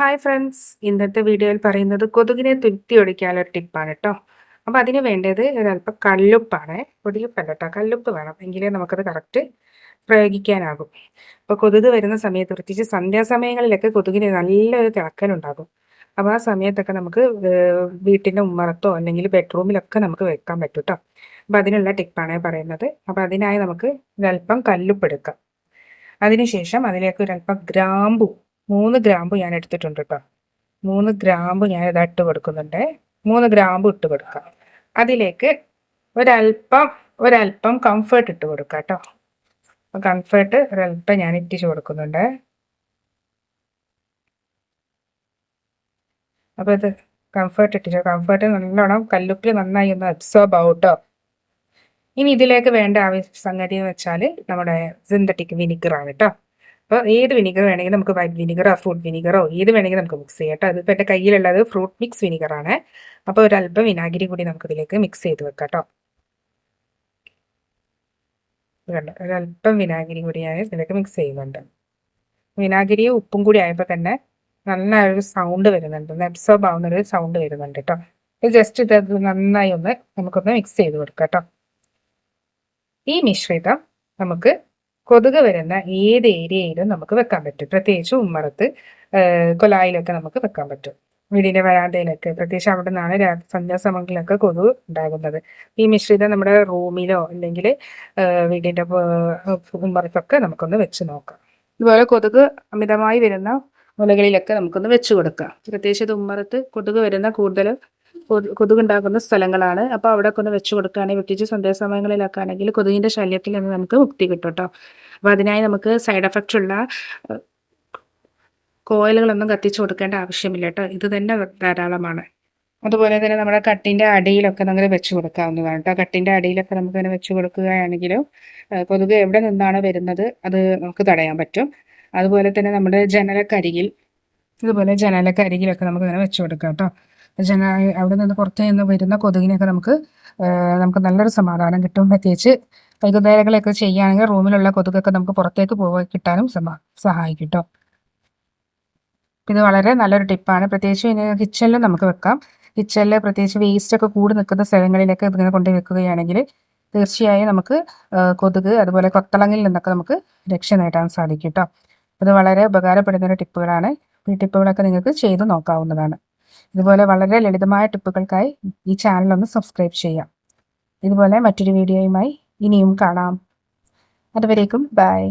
Hi friends ഇന്നത്തെ വീഡിയോയിൽ പറയുന്നത് കൊതുകിനെ തുരുത്തി ഒടിക്കാനുള്ള ടിപ്പാണ് കേട്ടോ അപ്പോൾ അതിന് വേണ്ടത് ഒരല്പം കല്ലുപ്പാണ്. പൊടിയുപ്പല്ല കേട്ടോ കല്ലുപ്പ് വേണം. എങ്കിലേ നമുക്കത് കറക്റ്റ് പ്രയോഗിക്കാനാകും. അപ്പോൾ കൊതുക് വരുന്ന സമയത്ത് പ്രത്യേകിച്ച് സന്ധ്യാസമയങ്ങളിലൊക്കെ കൊതുകിന് നല്ലൊരു തിളക്കലുണ്ടാകും അപ്പോൾ ആ സമയത്തൊക്കെ നമുക്ക് വീട്ടിന്റെ ഉമ്മറത്തോ അല്ലെങ്കിൽ ബെഡ്റൂമിലൊക്കെ നമുക്ക് വെക്കാൻ പറ്റും കേട്ടോ അപ്പോൾ അതിനുള്ള ടിപ്പാണ് പറയുന്നത്. അപ്പോൾ അതിനായി നമുക്ക് ഒരല്പം കല്ലുപ്പ് എടുക്കാം. അതിനുശേഷം അതിലേക്ക് ഒരല്പം ഗ്രാമ്പു മൂന്ന് ഗ്രാമ്പ് ഞാൻ എടുത്തിട്ടുണ്ട് കേട്ടോ മൂന്ന് ഗ്രാമ്പ് ഞാൻ ഇതാ ഇട്ട് കൊടുക്കുന്നുണ്ട്. മൂന്ന് ഗ്രാമ്പ് ഇട്ട് കൊടുക്കാം. അതിലേക്ക് ഒരല്പം ഒരല്പം കംഫേർട്ട് ഇട്ട് കൊടുക്കാം കേട്ടോ കംഫേർട്ട് ഒരല്പം ഞാൻ ഇറ്റിച്ച് കൊടുക്കുന്നുണ്ട്. അപ്പോൾ ഇത് കംഫേർട്ട് ഇട്ടിച്ചോ കംഫേർട്ട് നല്ലോണം കല്ലുപ്പിൽ നന്നായി ഒന്ന് അബ്സോർബ് ആവും കേട്ടോ ഇനി ഇതിലേക്ക് വേണ്ട ആവശ്യ സംഗതി എന്ന് വെച്ചാൽ നമ്മുടെ സിന്തറ്റിക് വിനിഗർ ആണ് കേട്ടോ അപ്പോൾ ഏത് വിനിഗർ വേണമെങ്കിൽ നമുക്ക് വൈറ്റ് വിനിഗറോ ഫ്രൂട്ട് വിനിഗറോ ഏത് വേണമെങ്കിൽ നമുക്ക് മിക്സ് ചെയ്യാം കേട്ടോ അതിപ്പോൾ എന്റെ കയ്യിലുള്ളത് ഫ്രൂട്ട് മിക്സ് വിനിഗറാണ് അപ്പോൾ ഒരല്പം വിനാഗിരി കൂടി നമുക്ക് ഇതിലേക്ക് മിക്സ് ചെയ്ത് വെക്കാം കേട്ടോ ഒരല്പം വിനാഗിരി കൂടി ഞാൻ ഇതിലേക്ക് മിക്സ് ചെയ്യുന്നുണ്ട്. വിനാഗിരിയും ഉപ്പും കൂടി ആയപ്പോൾ തന്നെ നല്ലൊരു സൗണ്ട് വരുന്നുണ്ട്. ഒന്ന് അബ്സോർബ് ആവുന്നൊരു സൗണ്ട് വരുന്നുണ്ട് കേട്ടോ ഇത് ജസ്റ്റ് ഇത് നന്നായി ഒന്ന് നമുക്കൊന്ന് മിക്സ് ചെയ്ത് കൊടുക്കാം കേട്ടോ ഈ മിശ്രിതം നമുക്ക് കൊതുക് വരുന്ന ഏത് ഏരിയയിലും നമുക്ക് വെക്കാൻ പറ്റും. പ്രത്യേകിച്ച് ഉമ്മറത്ത് കൊലായിലൊക്കെ നമുക്ക് വെക്കാൻ പറ്റും. വീടിന്റെ വരാന്തയിലൊക്കെ പ്രത്യേകിച്ച് അവിടെ നിന്നാണ് സന്ധ്യാസമയങ്ങളിലൊക്കെ കൊതുക് ഉണ്ടാകുന്നത്. ഈ മിശ്രിതം നമ്മുടെ റൂമിലോ അല്ലെങ്കിൽ വീടിന്റെ ഉമ്മറത്തൊക്കെ നമുക്കൊന്ന് വെച്ച് നോക്കാം. ഇതുപോലെ കൊതുക് അമിതമായി വരുന്ന മുലകളിലൊക്കെ നമുക്കൊന്ന് വെച്ചു കൊടുക്കാം. പ്രത്യേകിച്ച് ഉമ്മറത്ത് കൊതുക് വരുന്ന കൂടുതൽ കൊതുകുണ്ടാകുന്ന സ്ഥലങ്ങളാണ്. അപ്പോൾ അവിടെ ഒന്ന് വെച്ച് കൊടുക്കുകയാണെങ്കിൽ വെട്ടിച്ച് സന്ധ്യാസമയങ്ങളിലൊക്കെ ആണെങ്കിൽ കൊതുകിന്റെ ശല്യത്തിൽ നിന്ന് നമുക്ക് മുക്തി കിട്ടും കേട്ടോ അപ്പോൾ അതിനായി നമുക്ക് സൈഡ് എഫക്റ്റ് ഉള്ള കോയിലുകളൊന്നും കത്തിച്ചു കൊടുക്കേണ്ട ആവശ്യമില്ല കേട്ടോ ഇത് തന്നെ ധാരാളമാണ്. അതുപോലെ തന്നെ നമ്മുടെ കട്ടിന്റെ അടിയിലൊക്കെ നമുക്ക് വെച്ച് കൊടുക്കാവുന്നതാണ് കേട്ടോ കട്ടിന്റെ അടിയിലൊക്കെ നമുക്ക് അങ്ങനെ വെച്ച് കൊടുക്കുകയാണെങ്കിലും കൊതുക് എവിടെ നിന്നാണ് വരുന്നത് അത് നമുക്ക് തടയാൻ പറ്റും. അതുപോലെ തന്നെ നമ്മുടെ ജനലക്കരികിൽ ഇതുപോലെ ജനലക്കരികിലൊക്കെ നമുക്ക് ഇങ്ങനെ വെച്ച് കൊടുക്കാം കേട്ടോ ജന അവിടെ നിന്ന് പുറത്തു നിന്ന് വരുന്ന കൊതുകിനെയൊക്കെ നമുക്ക് നമുക്ക് നല്ലൊരു സമാധാനം കിട്ടും. പ്രത്യേകിച്ച് വൈകുന്നേരങ്ങളൊക്കെ ചെയ്യുകയാണെങ്കിൽ റൂമിലുള്ള കൊതുകൊക്കെ നമുക്ക് പുറത്തേക്ക് പോയി കിട്ടാനും സഹായിക്കും ഇത് വളരെ നല്ലൊരു ടിപ്പാണ് പ്രത്യേകിച്ച് ഇനി കിച്ചണിലും നമുക്ക് വെക്കാം. കിച്ചണിൽ പ്രത്യേകിച്ച് വേസ്റ്റ് ഒക്കെ കൂടി നിൽക്കുന്ന സ്ഥലങ്ങളിലൊക്കെ ഇതിങ്ങനെ കൊണ്ട് വെക്കുകയാണെങ്കിൽ തീർച്ചയായും നമുക്ക് കൊതുക് അതുപോലെ കൊത്തളങ്ങിൽ നിന്നൊക്കെ നമുക്ക് രക്ഷ നേടാൻ സാധിക്കും കേട്ടോ ഇത് വളരെ ഉപകാരപ്പെടുന്ന ഒരു ടിപ്പുകളാണ് ഈ ടിപ്പുകളൊക്കെ നിങ്ങൾക്ക് ചെയ്തു നോക്കാവുന്നതാണ്. ഇതുപോലെ വളരെ ലളിതമായ ടിപ്പുകൾക്കായി ഈ ചാനൽ ഒന്ന് സബ്സ്ക്രൈബ് ചെയ്യാം. ഇതുപോലെ മറ്റൊരു വീഡിയോയുമായി ഇനിയും കാണാം. അതുവരേക്കും ബൈ.